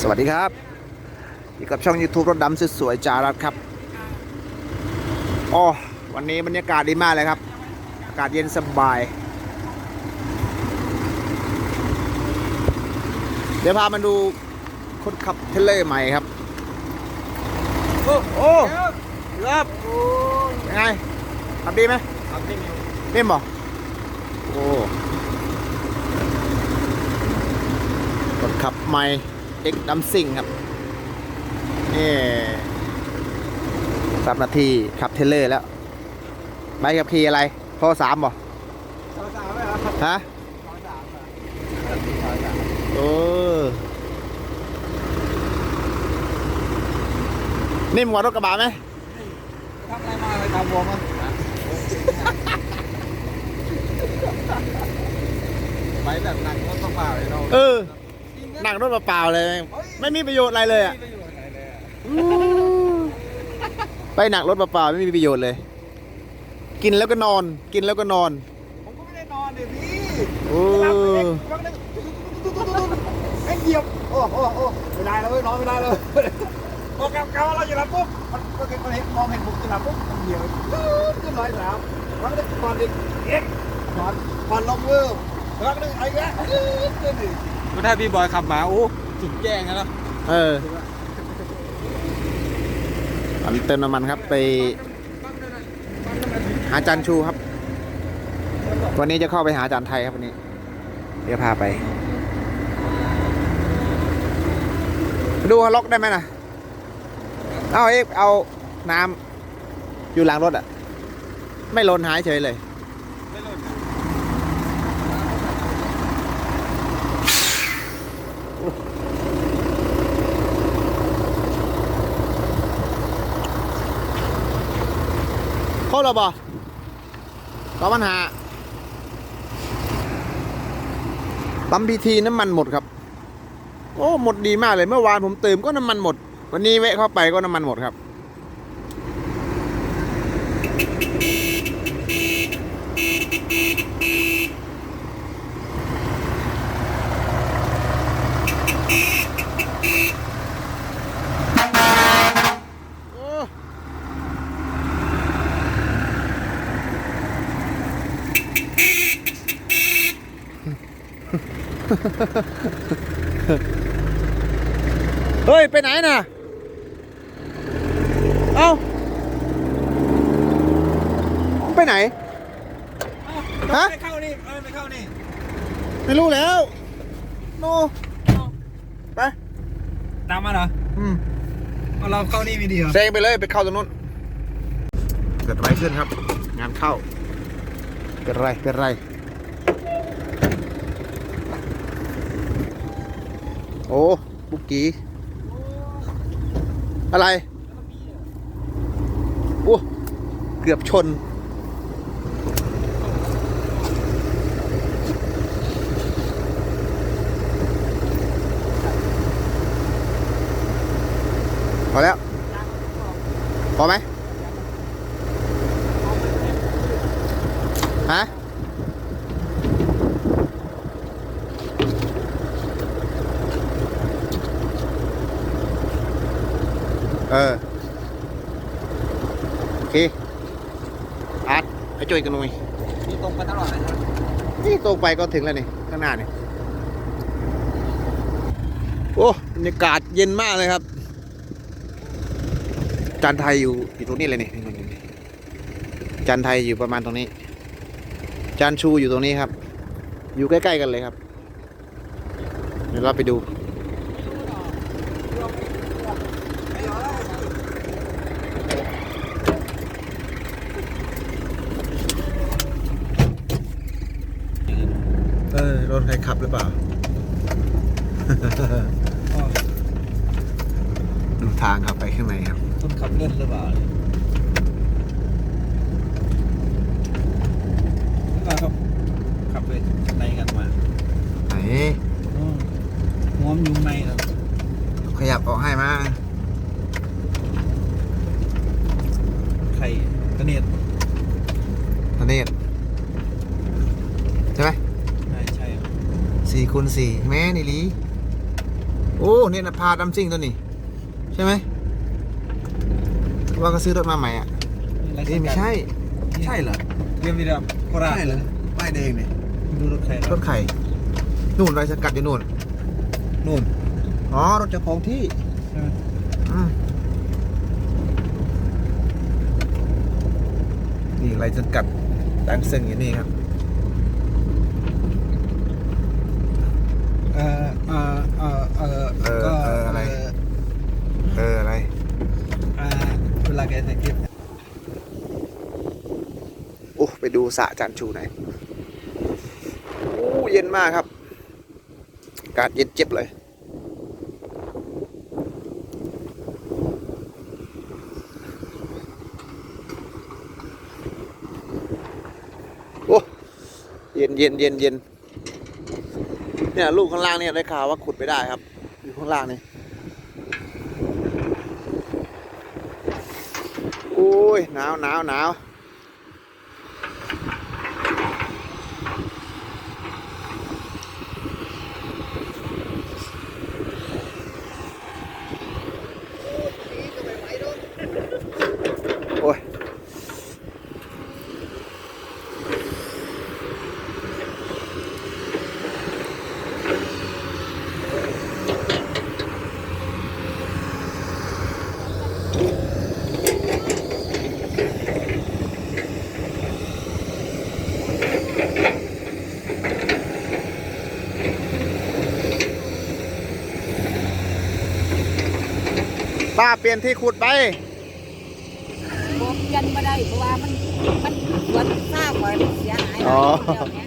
สวัสดีครับอยู่กับช่อง YouTube รถดำสวยๆจารัดครับอ๋อวันนี้บรรยากาศดีมากเลยครับ อากาศเย็นสบาย เดี๋ยวพามาดูคนขับเทรลเลอร์ใหม่ครับ โอ้โอ้ครับยังไงขับดีไหมครับที่มิวเล่มบ่โอ้คนขับใหม่ เอ็กดัมซิงครับนี่สับนาทีขับเทรลเลอร์แล้วใบขับขี่อะไรโทรสามบ่สาวสาวไหมครับฮะสาวสาวโอ้นิ่มกว่ารถกระบะไหมทำอะไรมาเลยทำวงมั้งไปแบบหนักรถเปล่าเลยเราเออ นั่งรถเปล่าๆเลย ไม่มีประโยชน์อะไรเลยอะไม่อยู่ไหนเลยอะไปหนักรถเปล่าๆไม่มีประโยชน์เลย กินแล้วก็นอน กินแล้วก็นอน ผมก็ไม่ได้นอนเลยพี่โอ้หลับเองฟังนึงไอ้เหยียบโอ้โอ้โอ้ไม่ได้เลยนอนไม่ได้เลยพอกลับกลับเราจะหลับปุ๊บมันมันเห็นมองเห็นผมจะหลับปุ๊บมันเหยียบขึ้นร้อยสามฟังนึงก่อนดิเอ็กนอนก่อนลงเวอร์ฟังนึงไอ้แกขึ้น ดิถ้าพี่บอยขับมาโอ้จุดแจ้งแล้วเอออันเติมน้ำมันครับไปหาจันชูครับ วันนี้จะเข้าไปหาจานไทยครับวันนี้ เดี๋ยวพาไป ดูฮาล็อกได้ไหมนะเอาเอ๊ะเอาน้ำอยู่หลังรถอะ ไม่หล่นหายเฉยเลย ไม่หล่น เข้าเราบ่ต่อปัญหาปั๊มพีทีน้ำมันหมดครับ โอ้หมดดีมากเลยเมื่อวานผมเติมก็น้ำมันหมด วันนี้แวะเข้าไปก็น้ำมันหมดครับ เฮ้ย ไปไหนน่ะ เอ้า ไปไหน ฮะ ไม่เข้านี่เออไม่เข้านี่ไม่รู้แล้ว โน ไป ตามมาเหรออืม เอาเราเข้านี่ไม่ดีเหรอแซงไปเลยไปเข้าตรงนู้น เกิดอะไรขึ้นครับ งานเข้าเกิดอะไรเกิดอะไร โอ้บุกกี้อะไรโอ้เกือบชน พอแล้ว พอไหมฮะ เออ โอเคอาร์ตไปช่วยกันหน่อยมีตรงไปตลอดเลยนะนี่ตรงไปก็ถึงแล้วนี่ข้างหน้านี่โอ้บรรยากาศเย็นมากเลยครับจานไทยอยู่อยู่ตรงนี้เลยนี่นี่นี่นี่จานไทยอยู่ประมาณตรงนี้จานชูอยู่ตรงนี้ครับ อยู่ใกล้ ๆ กันเลยครับ เดี๋ยวเราไปดู เออร ถใครขับหรือเปล่า ดูทางครับไปข้างในครับ คนขับเล่นหรือเปล่าแล้วก็ขับไปในกันมาไหนหัวมันอยู่ในเหรอขยับออกให้มา ใครกระเนียด ทะเนศใช่ไหม ใช่ใช่ สี่คูณสี่แม่นี่ลีโโอ้เนี่ยนะพาดัมซิ่งตัวนี้ ใช่ไหมว่าก็ซื้อรถมาใหม่อะนี่ไม่ใช่ ใช่เหรอเรียมดีดำโคราชใช่เหรอป้ายแดงเนี่ยดูรถใครรถไข่นู่นไรสกัดอยู่นู่นนู่นอ๋อรถเจ้าของที่อืมนี่ไรสกัดดังเซ็งอยู่นี่ครับ เออเออเออเออเออก็เอออะไร เอออะไรอ่าเวลาแกถ่คลิปโอ้ไปดูสระจันชูหน่อยโอ้เย็นมากครับ อากาศเย็นเจ็บเลย โอ้ เย็นเย็นเย็นเย็น เนี่ยลูกข้างล่างเนี่ยได้ข่าวว่าขุดไม่ได้ครับ อยู่ข้างล่างนี่โอ้ยหนาวหนาวหนาว โอ้ย ป้าเปลี่ยนที่ขุดไปบอกยันมาได้เพราะว่ามันมันสวนซากไว้มันเสียหายอ๋อเดี๋ยวนี้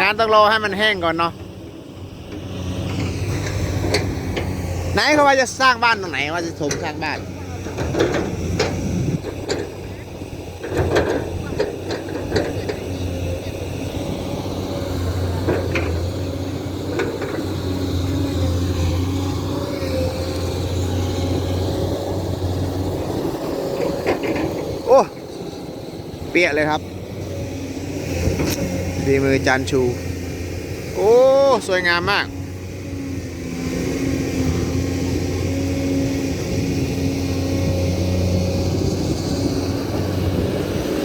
งานต้องรอให้มันแห้งก่อนเนาะไหนเขาว่าจะสร้างบ้านตรงไหนว่าจะถมสร้างบ้าน โอ้เปียกเลยครับฝีมือจานชู โอ้ สวยงามมาก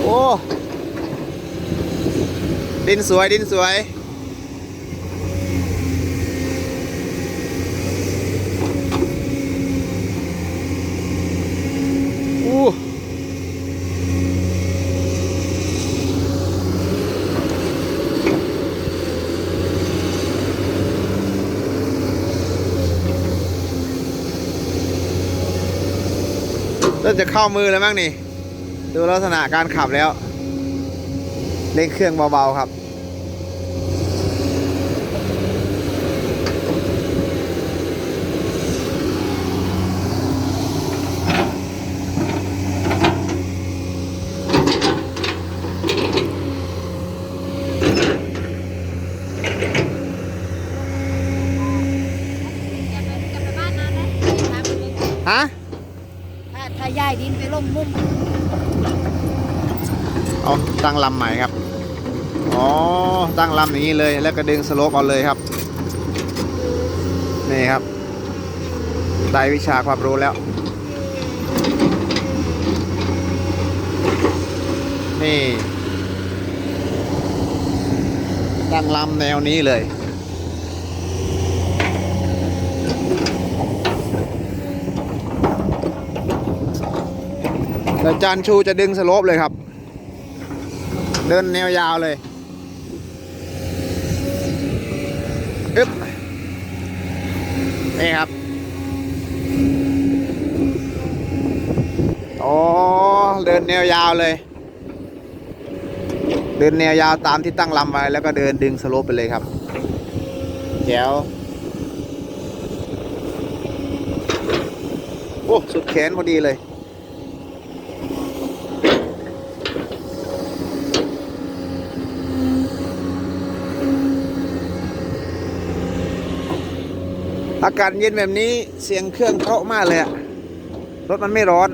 โอ้ ดินสวยดินสวย อู้ เริ่มจะเข้ามือแล้วมั้งนี่ ดูลักษณะการขับแล้ว เร่งเครื่องเบาๆครับ จะไปจะไปบ้านนั้นนะพาไปเลย ฮะ ถ้าถ้าย้ายดินไปลง มุมเอาตั้งลำใหม่ครับ อ๋อ ตั้งลำอย่างนี้เลย แล้วก็ดึงสโลปเอาเลยครับ นี่ครับ ได้วิชาความรู้แล้ว นี่ ตั้งลำแนวนี้เลย แล้วจานชูจะดึงสโลปเลยครับ เดินแนวยาวเลยอึ๊บนี่ครับอ๋อเดินแนวยาวเลย เดินแนวยาวตามที่ตั้งลำไว้แล้วก็เดินดึงสโลปไปเลยครับแจ๋วโอ้สุดแขนพอดีเลย อากาศเย็นแบบนี้เสียงเครื่องเพราะมากเลยอะรถมันไม่ร้อน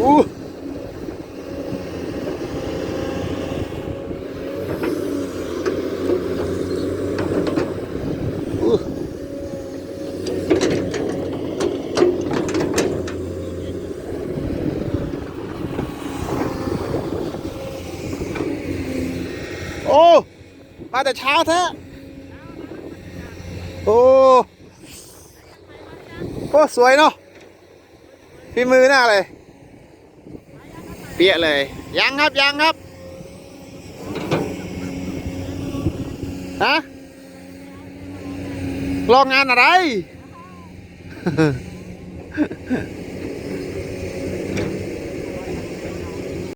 อู้ โอ้ มา แต่เช้าแท้โอ้โอ้สวยเนาะฝีมือหน้าเลย เปียเลย ยังครับ ยังครับ ฮะลองงานอะไร